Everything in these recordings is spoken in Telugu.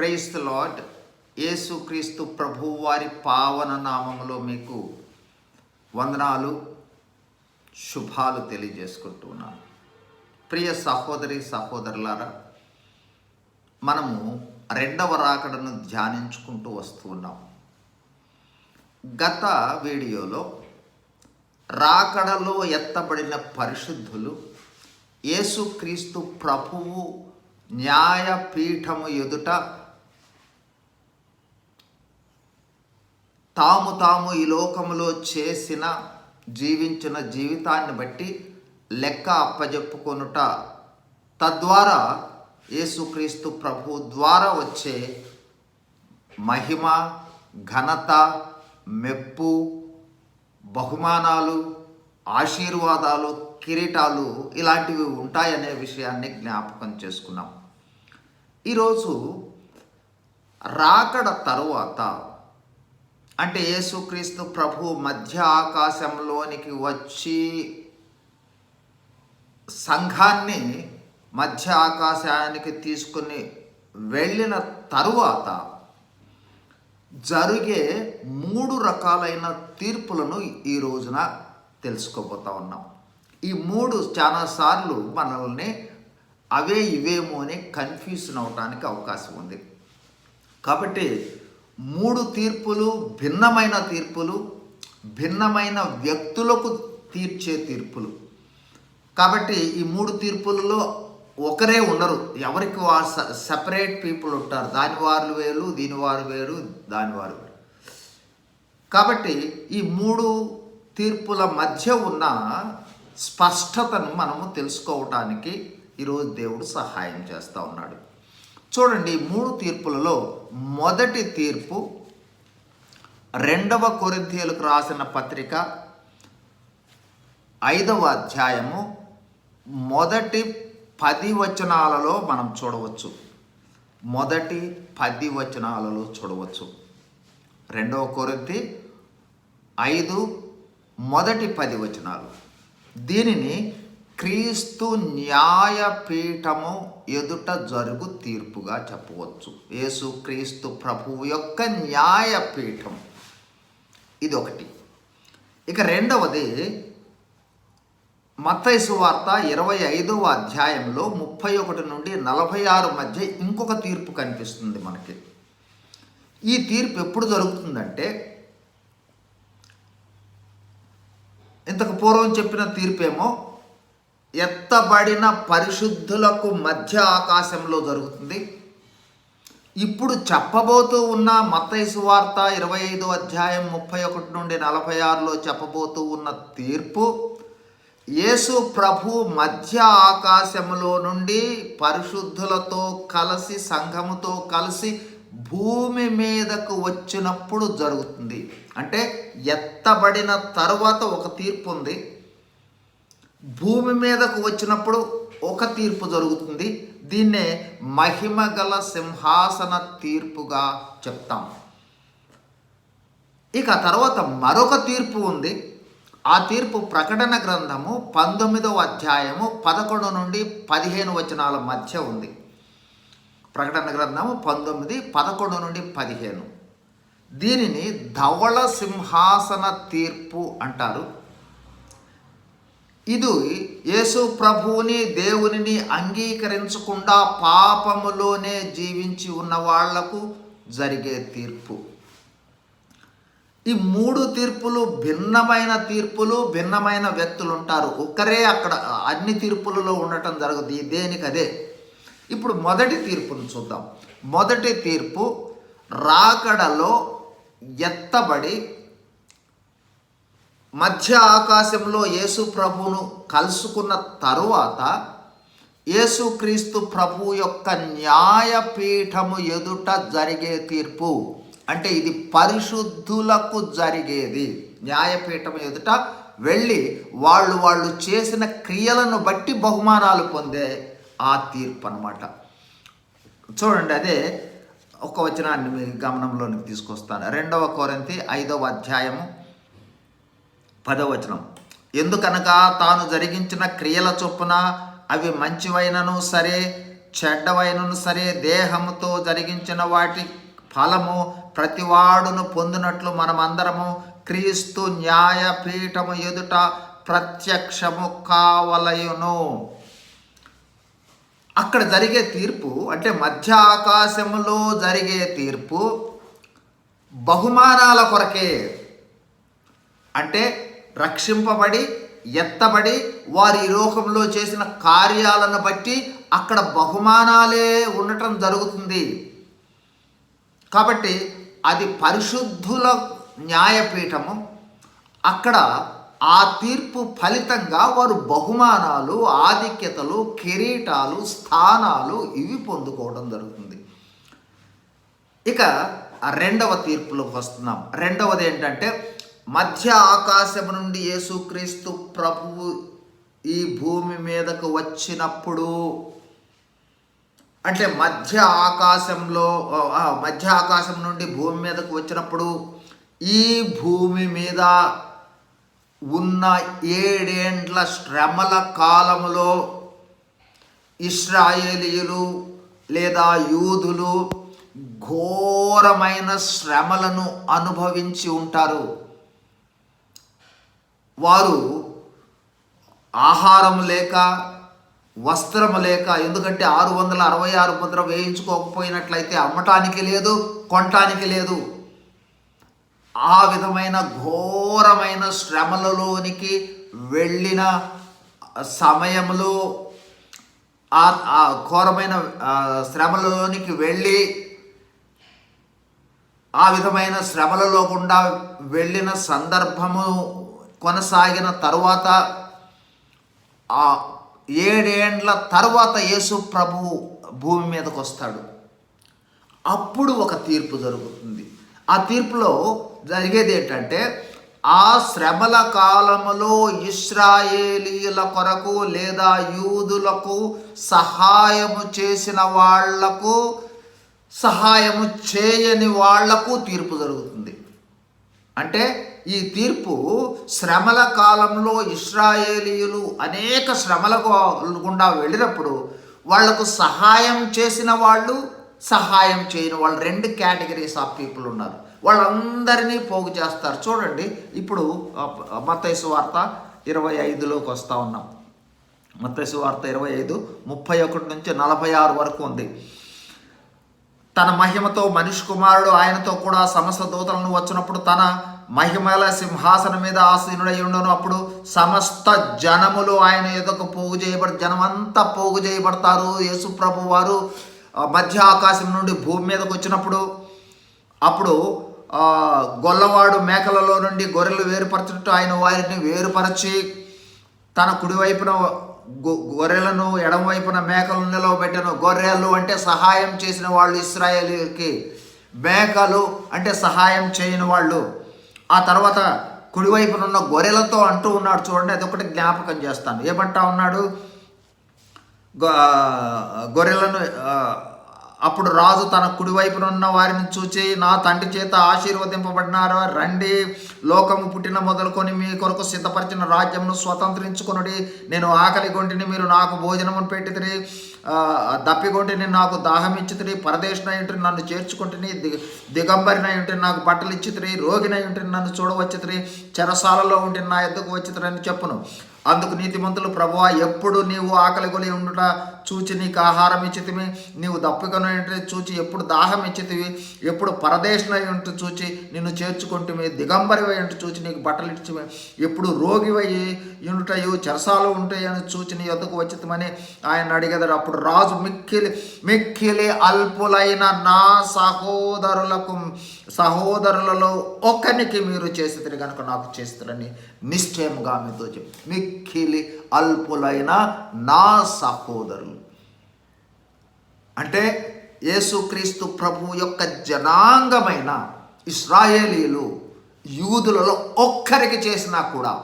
ప్రైస్ ద లార్డ్ యేసుక్రీస్తు ప్రభు వారి పావన నామములో మీకు వందనాలు శుభాలు తెలియజేసుకుంటున్నాను ప్రియ సహోదరి సహోదరులారా మనము రెండవ రాకడను ధ్యానించుకుంటూ వస్తూ ఉన్నాం. గత వీడియోలో రాకడలో ఎత్తబడిన పరిశుద్ధులు యేసుక్రీస్తు ప్రభువు న్యాయపీఠము ఎదుట తాము తాము ఈ లోకములో చేసిన జీవించిన జీవితాన్ని బట్టి లెక్క అప్పజెప్పుకొనుట తద్వారా యేసుక్రీస్తు ప్రభు ద్వారా వచ్చే మహిమ ఘనత మెప్పు బహుమానాలు ఆశీర్వాదాలు కిరీటాలు ఇలాంటివి ఉంటాయనే విషయాన్ని జ్ఞాపకం చేసుకున్నాం. ఈరోజు రాకడ తరువాత అంటే యేసుక్రీస్తు ప్రభు మధ్య ఆకాశంలోనికి వచ్చి సంఘాన్ని మధ్య ఆకాశానికి తీసుకుని వెళ్ళిన తరువాత జరిగే మూడు రకాలైన తీర్పులను ఈ రోజున తెలుసుకోబోతా ఉన్నాం. ఈ మూడు చాలాసార్లు మనల్ని అవే ఇవేమో అని కన్ఫ్యూజన్ అవడానికి అవకాశం ఉంది. కాబట్టి మూడు తీర్పులు భిన్నమైన తీర్పులు భిన్నమైన వ్యక్తులకు తీర్చే తీర్పులు. కాబట్టి ఈ మూడు తీర్పులలో ఒకరే ఉండరు. ఎవరికి వారు సపరేట్ పీపుల్ ఉంటారు. దాని వారు వేరు దీని వారు వేరు దాని వారు వేరు. కాబట్టి ఈ మూడు తీర్పుల మధ్య ఉన్న స్పష్టతను మనము తెలుసుకోవటానికి ఈరోజు దేవుడు సహాయం చేస్తూ ఉన్నాడు. చూడండి మూడు తీర్పులలో మొదటి తీర్పు రెండవ కొరింథీయులకు రాసిన పత్రిక ఐదవ అధ్యాయము మొదటి పది వచనాలలో మనం చూడవచ్చు. మొదటి పది వచనాలలో చూడవచ్చు. రెండవ కొరింతి ఐదు మొదటి పది వచనాలు. దీనిని క్రీస్తు న్యాయపీఠము ఎదుట జరుగు తీర్పుగా చెప్పవచ్చు. యేసు క్రీస్తు ప్రభువు యొక్క న్యాయపీఠం. ఇది ఒకటి ఇక రెండవది మత్తైసు వార్త ఇరవై ఐదవ అధ్యాయంలో ముప్పై ఒకటి నుండి నలభై ఆరు మధ్య ఇంకొక తీర్పు కనిపిస్తుంది మనకి. ఈ తీర్పు ఎప్పుడు జరుగుతుందంటే ఇంతకు పూర్వం చెప్పిన తీర్పేమో ఎత్తబడిన పరిశుద్ధులకు మధ్య ఆకాశంలో జరుగుతుంది. ఇప్పుడు చెప్పబోతూ ఉన్న మత్తైసు వార్త ఇరవై ఐదు అధ్యాయం ముప్పై ఒకటి నుండి నలభై ఆరులో చెప్పబోతూ ఉన్న తీర్పు యేసు ప్రభు మధ్య ఆకాశములో నుండి పరిశుద్ధులతో కలిసి సంఘముతో కలిసి భూమి మీదకు వచ్చినప్పుడు జరుగుతుంది. అంటే ఎత్తబడిన తరువాత ఒక తీర్పు ఉంది. భూమి మీదకు వచ్చినప్పుడు ఒక తీర్పు జరుగుతుంది. దీన్నే మహిమ గల సింహాసన తీర్పుగా చెప్తాం. ఇక తర్వాత మరొక తీర్పు ఉంది. ఆ తీర్పు ప్రకటన గ్రంథము పంతొమ్మిదవ అధ్యాయము పదకొండు నుండి పదిహేను వచనాల మధ్య ఉంది. ప్రకటన గ్రంథము పంతొమ్మిది పదకొండు నుండి పదిహేను. దీనిని ధవళ సింహాసన తీర్పు అంటారు. ఇది యేసు ప్రభువుని దేవునిని అంగీకరించకుండా పాపములోనే జీవించి ఉన్న వాళ్ళకు జరిగే తీర్పు. ఈ మూడు తీర్పులు భిన్నమైన తీర్పులు భిన్నమైన వ్యక్తులు ఉంటారు ఒక్కరే అక్కడ అన్ని తీర్పులలో ఉండటం జరగదు. దేనికదే దేనికి అదే? ఇప్పుడు మొదటి తీర్పును చూద్దాం. మొదటి తీర్పు రాకడలో ఎత్తబడి మధ్య ఆకాశంలో యేసు ప్రభువును కలుసుకున్న తరువాత యేసుక్రీస్తు ప్రభు యొక్క న్యాయపీఠము ఎదుట జరిగే తీర్పు. అంటే ఇది పరిశుద్ధులకు జరిగేది. న్యాయపీఠం ఎదుట వెళ్ళి వాళ్ళు వాళ్ళు చేసిన క్రియలను బట్టి బహుమానాలు పొందే ఆ తీర్పు అనమాట చూడండి అదే ఒక వచనాన్ని మీ గమనంలోనికి తీసుకొస్తాను. రెండవ కోరంతి ఐదవ అధ్యాయము పదవచనం. ఎందుకనగా తాను జరిగించిన క్రియల చొప్పున అవి మంచివైనను సరే చెడ్డవైనను సరే దేహముతో జరిగించిన వాటి ఫలము ప్రతివాడును పొందినట్లు మనమందరము క్రీస్తు న్యాయపీఠము ఎదుట ప్రత్యక్షము కావలయును. అక్కడ జరిగే తీర్పు అంటే మధ్య ఆకాశంలో జరిగే తీర్పు బహుమానాల కొరకే. అంటే రక్షింపబడి ఎత్తబడి వారి ఈ లోకంలో చేసిన కార్యాలను బట్టి అక్కడ బహుమానాలే ఉండటం జరుగుతుంది. కాబట్టి అది పరిశుద్ధుల న్యాయపీఠము. అక్కడ ఆ తీర్పు ఫలితంగా వారు బహుమానాలు ఆధిక్యతలు కిరీటాలు స్థానాలు ఇవి పొందుకోవడం జరుగుతుంది. ఇక రెండవ తీర్పులోకి వస్తున్నాం. రెండవది ఏంటంటే మధ్య ఆకాశం నుండి యేసుక్రీస్తు ప్రభువు ఈ భూమి మీదకు వచ్చినప్పుడు అంటే మధ్య ఆకాశంలో మధ్య ఆకాశం నుండి భూమి మీదకు వచ్చినప్పుడు ఈ భూమి మీద ఉన్న ఏడేండ్ల శ్రమల కాలంలో ఇస్రాయేలీయులు లేదా యూదులు ఘోరమైన శ్రమలను అనుభవించి ఉంటారు. వారు ఆహారం లేక వస్త్రము లేక ఎందుకంటే ఆరు వందల అరవై ఆరు ముద్ర వేయించుకోకపోయినట్లయితే అమ్మటానికి లేదు కొనటానికి లేదు. ఆ విధమైన ఘోరమైన శ్రమలలోనికి వెళ్ళిన సమయంలో ఆ ఆ ఘోరమైన శ్రమలలోనికి వెళ్ళి ఆ విధమైన శ్రమలలో గుండా వెళ్ళిన సందర్భము కొనసాగిన తర్వాత ఆ ఏడేండ్ల తర్వాత యేసు ప్రభు భూమి మీదకి వస్తాడు అప్పుడు ఒక తీర్పు జరుగుతుంది. ఆ తీర్పులో జరిగేది ఏంటంటే ఆ శ్రమల కాలములో ఇస్రాయేలీల కొరకు లేదా యూదులకు సహాయము చేసిన వాళ్ళకు సహాయము చేయని వాళ్ళకు తీర్పు జరుగుతుంది. అంటే ఈ తీర్పు శ్రమల కాలంలో ఇస్రాయేలీయులు అనేక శ్రమల గుండా వెళ్ళినప్పుడు వాళ్ళకు సహాయం చేసిన వాళ్ళు సహాయం చేయని వాళ్ళు రెండు కేటగిరీస్ ఆఫ్ పీపుల్ ఉన్నారు. వాళ్ళందరినీ పోగు చేస్తారు. చూడండి ఇప్పుడు మతైసు వార్త ఇరవై ఐదులోకి వస్తూ ఉన్నాం. మతైసు వార్త ఇరవై ఐదు ముప్పై ఒకటి నుంచి నలభై ఆరు వరకు ఉంది. తన మహిమతో మనిషి కుమారుడు ఆయనతో కూడా సమస్త దూతలను వచ్చినప్పుడు తన మహిమల సింహాసనం మీద ఆసీనుడై ఉండను. అప్పుడు సమస్త జనములు ఆయన ఎదుకు పోగు చేయబడి జనమంతా పోగు చేయబడతారు. యేసుప్రభు వారు మధ్య ఆకాశం నుండి భూమి మీదకి వచ్చినప్పుడు అప్పుడు గొల్లవాడు మేకలలో నుండి గొర్రెలు వేరుపరచినట్టు ఆయన వారిని వేరుపరచి తన కుడివైపున గొర్రెలను ఎడమవైపున మేకలను నిలవబెట్టను. గొర్రెలు అంటే సహాయం చేసిన వాళ్ళు ఇస్రాయేలీకి. మేకలు అంటే సహాయం చేయని వాళ్ళు. ఆ తర్వాత కుడివైపున ఉన్న గొర్రెలతో అంటూ ఉన్నాడు చూడండి అది ఒకటి జ్ఞాపకం చేస్తాను. ఏమంటా ఉన్నాడు? గొర్రెలను అప్పుడు రాజు తన కుడివైపున ఉన్న వారిని చూచి నా తండ్రి చేత ఆశీర్వదింపబడినారు? రండి లోకము పుట్టిన మొదలుకొని మీ కొరకు సిద్ధపరిచిన రాజ్యమును స్వతంత్రించుకునుడి. నేను ఆకలి గొంటిని మీరు నాకు భోజనమును పెట్టితిరి దప్పిగొంటిని నాకు దాహం ఇచ్చితిరి పరదేశనై ఉంటే నన్ను చేర్చుకుంటుని. ది దిగంబరినై ఉంటే నాకు బట్టలు ఇచ్చితిరి రోగినై ఉంటే నన్ను చూడవచ్చితిరి చెరసాలలో ఉంటే నా ఎద్దుకు వచ్చితిరని చెప్పును. అందుకు నీతిమంతులు ప్రభువా ఎప్పుడు నీవు ఆకలి గొలి ఉండుట చూచి నీకు ఆహారం ఇచ్చితివి నీవు దప్పికొని చూచి ఎప్పుడు దాహం ఇచ్చితివి. ఎప్పుడు పరదేశనై ఉంటూ చూచి నిన్ను చేర్చుకుంటుమి. దిగంబరివై ఉంటూ చూచి నీకు బట్టలు ఇచ్చివి ఎప్పుడు రోగివై ఉండుటయు చెరసాలు ఉంటాయని చూచి నీ యొద్దకు వచ్చితమని ఆయన అడిగేదారు. అప్పుడు రాజు మిక్కిలి మిక్కిలి అల్పులైన నా సహోదరులకు సహోదరులలో ఒకరికి మీరు చేసేది కనుక నాకు చేస్తారని నిశ్చయముగా మీతో చెప్పి. మిక్కిలి అల్పులైన నా సహోదరులు. అంటే యేసుక్రీస్తు ప్రభు యొక్క జనాంగమైన ఇస్రాయేలీలు యూదులలో ఒక్కరికి చేసినా కూడా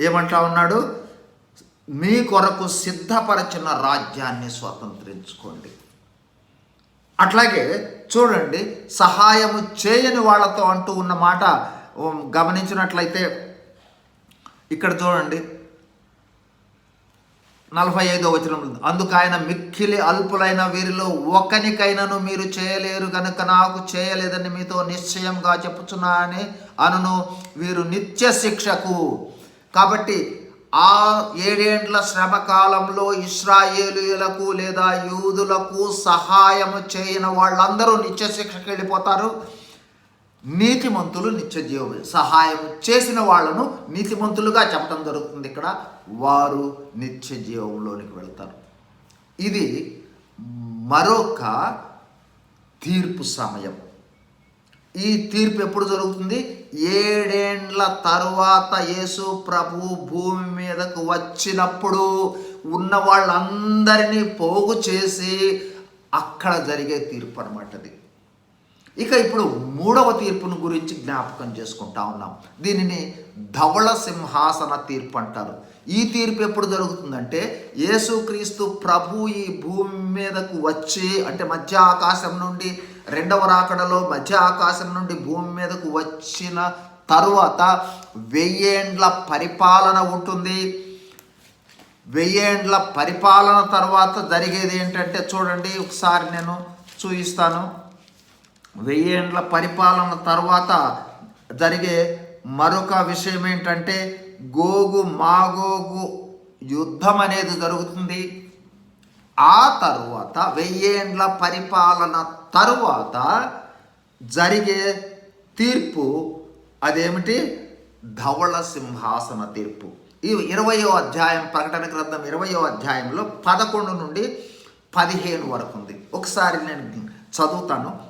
ఏమంటా ఉన్నాడు? మీ కొరకు సిద్ధపరచిన రాజ్యాన్ని స్వతంత్రించుకోండి. అట్లాగే చూడండి సహాయము చేయని వాళ్ళతో అంటూ ఉన్న మాట గమనించినట్లయితే ఇక్కడ చూడండి నలభై ఐదో వచనం అందుకు ఆయన మిక్కిలి అల్పులైన వీరిలో ఒకనికైనాను మీరు చేయలేరు కనుక నాకు చేయలేదని మీతో నిశ్చయంగా చెప్పుచున్నా అని అనును వీరు నిత్య శిక్షకు కాబట్టి ఆ ఏడేండ్ల శ్రమ కాలంలో ఇస్రాయేలీలకు లేదా యూదులకు సహాయము చేయని వాళ్ళందరూ నిత్య శిక్షకు వెళ్ళిపోతారు. నీతిమంతులు నిత్య జీవులు సహాయం చేసిన వాళ్ళను నీతిమంతులుగా చెప్పడం జరుగుతుంది ఇక్కడ. వారు నిత్య జీవంలోనికి వెళ్తారు. ఇది మరొక తీర్పు సమయం. ఈ తీర్పు ఎప్పుడు జరుగుతుంది? ఏడేండ్ల తర్వాత యేసు ప్రభు భూమి మీదకు వచ్చినప్పుడు ఉన్న వాళ్ళందరినీ పోగు చేసి అక్కడ జరిగే తీర్పు అనమాట అది. ఇక ఇప్పుడు మూడవ తీర్పును గురించి జ్ఞాపకం చేసుకుంటా ఉన్నాం. దీనిని ధవళ సింహాసన తీర్పు అంటారు. ఈ తీర్పు ఎప్పుడు జరుగుతుందంటే యేసుక్రీస్తు ప్రభు ఈ భూమి మీదకు వచ్చి అంటే మధ్య ఆకాశం నుండి రెండవ రాకడలో మధ్య ఆకాశం నుండి భూమి మీదకు వచ్చిన తరువాత వెయ్యేండ్ల పరిపాలన ఉంటుంది. వెయ్యేండ్ల పరిపాలన తర్వాత జరిగేది ఏంటంటే చూడండి ఒకసారి నేను చూపిస్తాను వెయ్యేండ్ల పరిపాలన తర్వాత జరిగే మరొక విషయం ఏంటంటే గోగు మాగోగు యుద్ధం అనేది జరుగుతుంది. ఆ తరువాత వెయ్యేండ్ల పరిపాలన తరువాత జరిగే తీర్పు అదేమిటి? ధవళ సింహాసన తీర్పు. ఈ ఇరవయో అధ్యాయం ప్రకటన గ్రంథం ఇరవయో అధ్యాయంలో పదకొండు నుండి పదిహేను వరకు ఉంది ఒకసారి నేను చదువుతాను.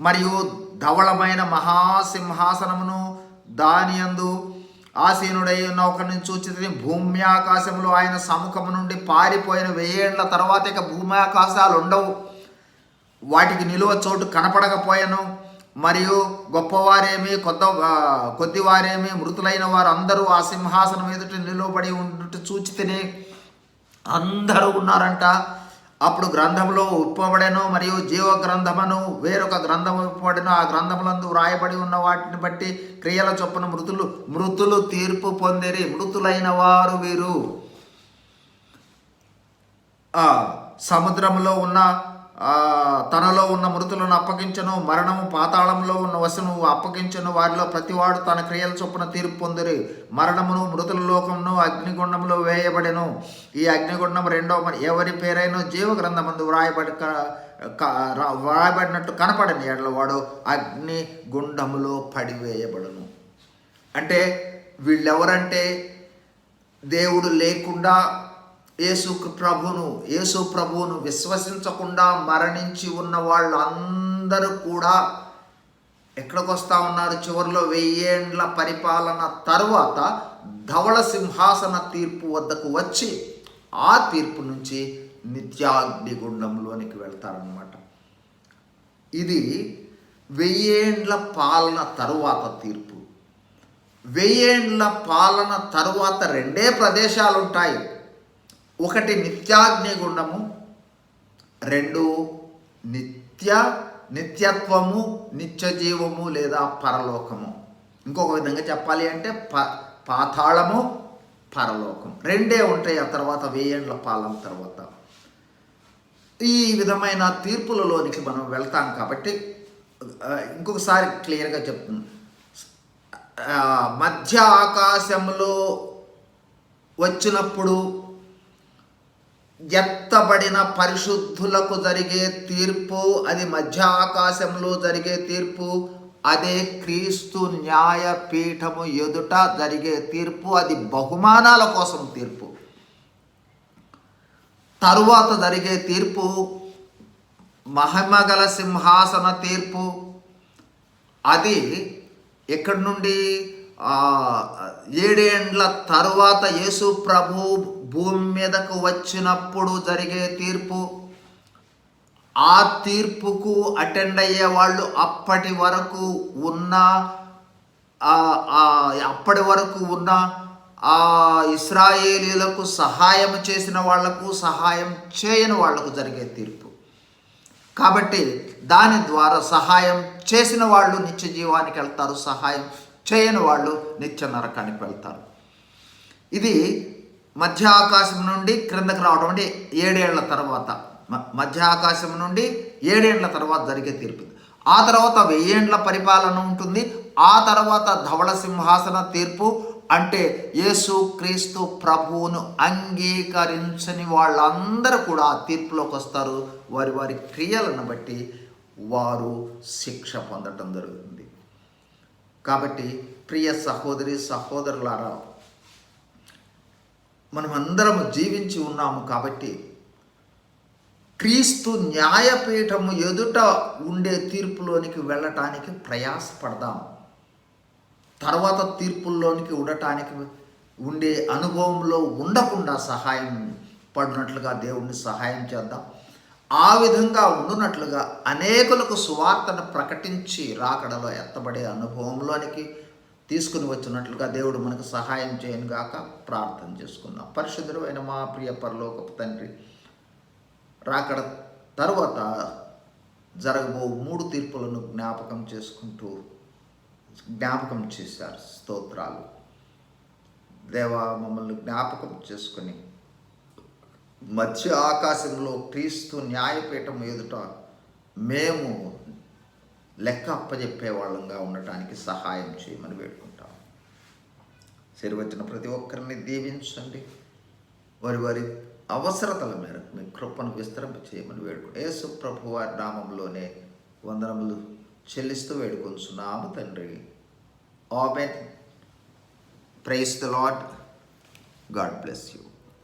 మరియు ధవళమైన మహాసింహాసనమును దాని యందు ఆసీనుడై ఉన్న ఒకరిని చూచితే భూమి ఆకాశంలో ఆయన సముఖము నుండి పారిపోయిన వెయ్యేండ్ల తర్వాత ఇక భూమి ఆకాశాలు ఉండవు. వాటికి నిలువ చోటు కనపడకపోయాను. మరియు గొప్పవారేమి కొత్త కొద్దివారేమి మృతులైన వారు అందరూ ఆ సింహాసనం ఎదుట నిలువబడి ఉన్నట్టు చూచి తిని అందరూ ఉన్నారంట. అప్పుడు గ్రంథంలో ఉప్పబడెను మరియు జీవ గ్రంథమును వేరొక గ్రంథము ఉప్పబడెను. ఆ గ్రంథములందు వ్రాయబడి ఉన్న వాటిని బట్టి క్రియల చొప్పున మృతులు మృతులు తీర్పు పొందిరి. మృతులైన వారు వీరు. ఆ సముద్రంలో ఉన్న తనలో ఉన్న మృతులను అప్పగించను మరణము పాతాళంలో ఉన్న వశను అప్పగించను వారిలో ప్రతివాడు తన క్రియల చొప్పున తీర్పు పొందిరి. మరణమును మృతుల లోకమును అగ్నిగుండంలో వేయబడెను. ఈ అగ్నిగుండం రెండవ ఎవరి పేరైనా జీవ గ్రంథమందు వ్రాయబడి వ్రాయబడినట్టు కనపడని ఎడల వాడు అగ్ని గుండములో పడివేయబడను. అంటే వీళ్ళెవరంటే దేవుడు లేకుండా యేసు ప్రభును యేసు ప్రభువును విశ్వసించకుండా మరణించి ఉన్న వాళ్ళు అందరూ కూడా ఎక్కడికి వస్తా ఉన్నారు? చివరిలో వెయ్యేండ్ల పరిపాలన తరువాత ధవళ సింహాసన తీర్పు వద్దకు వచ్చి ఆ తీర్పు నుంచి నిత్యాగ్నిగుండంలోనికి వెళ్తారనమాట ఇది వెయ్యేండ్ల పాలన తరువాత తీర్పు. వెయ్యేండ్ల పాలన తరువాత రెండే ప్రదేశాలు ఉంటాయి ఒకటి నిత్యాగ్నిగుండము రెండు నిత్య నిత్యత్వము నిత్య జీవము లేదా పరలోకము. ఇంకొక విధంగా చెప్పాలి అంటే ప పాతాళము పరలోకం. రెండే ఉంటాయి ఆ తర్వాత వెయ్యేండ్ల పాలన తర్వాత. ఈ విధమైన తీర్పులలోనికి మనం వెళ్తాం కాబట్టి ఇంకొకసారి క్లియర్గా చెప్తుంది మధ్య ఆకాశంలో వచ్చినప్పుడు ఎత్తబడిన పరిశుద్ధులకు జరిగే తీర్పు అది మధ్య ఆకాశంలో జరిగే తీర్పు అదే క్రీస్తు న్యాయపీఠము ఎదుట జరిగే తీర్పు అది బహుమానాల కోసం తీర్పు. తరువాత జరిగే తీర్పు మహిమగల సింహాసన తీర్పు అది ఎక్కడి నుండి ఏడేండ్ల తరువాత యేసు ప్రభు భూమి మీదకు వచ్చినప్పుడు జరిగే తీర్పు ఆ తీర్పుకు అటెండ్ అయ్యే వాళ్ళు అప్పటి వరకు ఉన్న అప్పటి వరకు ఉన్న ఆ ఇస్రాయేలీలకు సహాయం చేసిన వాళ్ళకు సహాయం చేయని వాళ్ళకు జరిగే తీర్పు. కాబట్టి దాని ద్వారా సహాయం చేసిన వాళ్ళు నిత్య జీవానికి వెళ్తారు సహాయం చేయని వాళ్ళు నిత్య నరకానికి వెళ్తారు. ఇది మధ్య ఆకాశం నుండి క్రిందకు రావడం అంటే ఏడేళ్ళ తర్వాత. మ- మధ్య ఆకాశం నుండి ఏడేళ్ళ తర్వాత జరిగే తీర్పు. ఆ తర్వాత వెయ్యేండ్ల పరిపాలన ఉంటుంది. ఆ తర్వాత ధవళ సింహాసన తీర్పు అంటే యేసు క్రీస్తు ప్రభువును అంగీకరించని వాళ్ళందరూ కూడా ఆ తీర్పులోకి వస్తారు. వారి వారి క్రియలను బట్టి వారు శిక్ష పొందటం జరుగుతుంది. కాబట్టి ప్రియ సహోదరి సహోదరులారా మనం అందరం జీవించి ఉన్నాము కాబట్టి క్రీస్తు న్యాయపీఠము ఎదుట ఉండే తీర్పులోనికి వెళ్ళటానికి ప్రయాసపడదాం తర్వాత తీర్పుల్లోనికి ఉండటానికి ఉండే అనుభవంలో ఉండకుండా సహాయం పడినట్లుగా దేవుణ్ణి సహాయం చేద్దాం. ఆ విధంగా ఉండునట్లుగా అనేకులకు సువార్తను ప్రకటించి రాకడలో ఎత్తబడే అనుభవంలోనికి తీసుకుని వచ్చినట్లుగా దేవుడు మనకు సహాయం చేయను గాక ప్రార్థన చేసుకుందాం. పరిశుద్ధుడు అయిన మా ప్రియ పరలోకపు తండ్రి రాకడ తర్వాత జరగబో మూడు తీర్పులను జ్ఞాపకం చేసుకుంటూ జ్ఞాపకం చేశారు స్తోత్రాలు. దేవా మమ్మల్ని జ్ఞాపకం చేసుకొని మధ్య ఆకాశంలో క్రీస్తు న్యాయపీఠం ఎదుట మేము లెక్క అప్పజెప్పే వాళ్ళంగా ఉండటానికి సహాయం చేయమని వేడుకుంటాం. వచ్చిన ప్రతి ఒక్కరిని దీవించండి. వారి వారి అవసరతల మేరకు మీ కృపను విస్తరింప చేయమని వేడుకుంటాం యేసు ప్రభు వారి నామంలోనే వందనములు చెల్లిస్తూ వేడుకొంచున్నాము తండ్రి. Amen. Praise the Lord God bless you.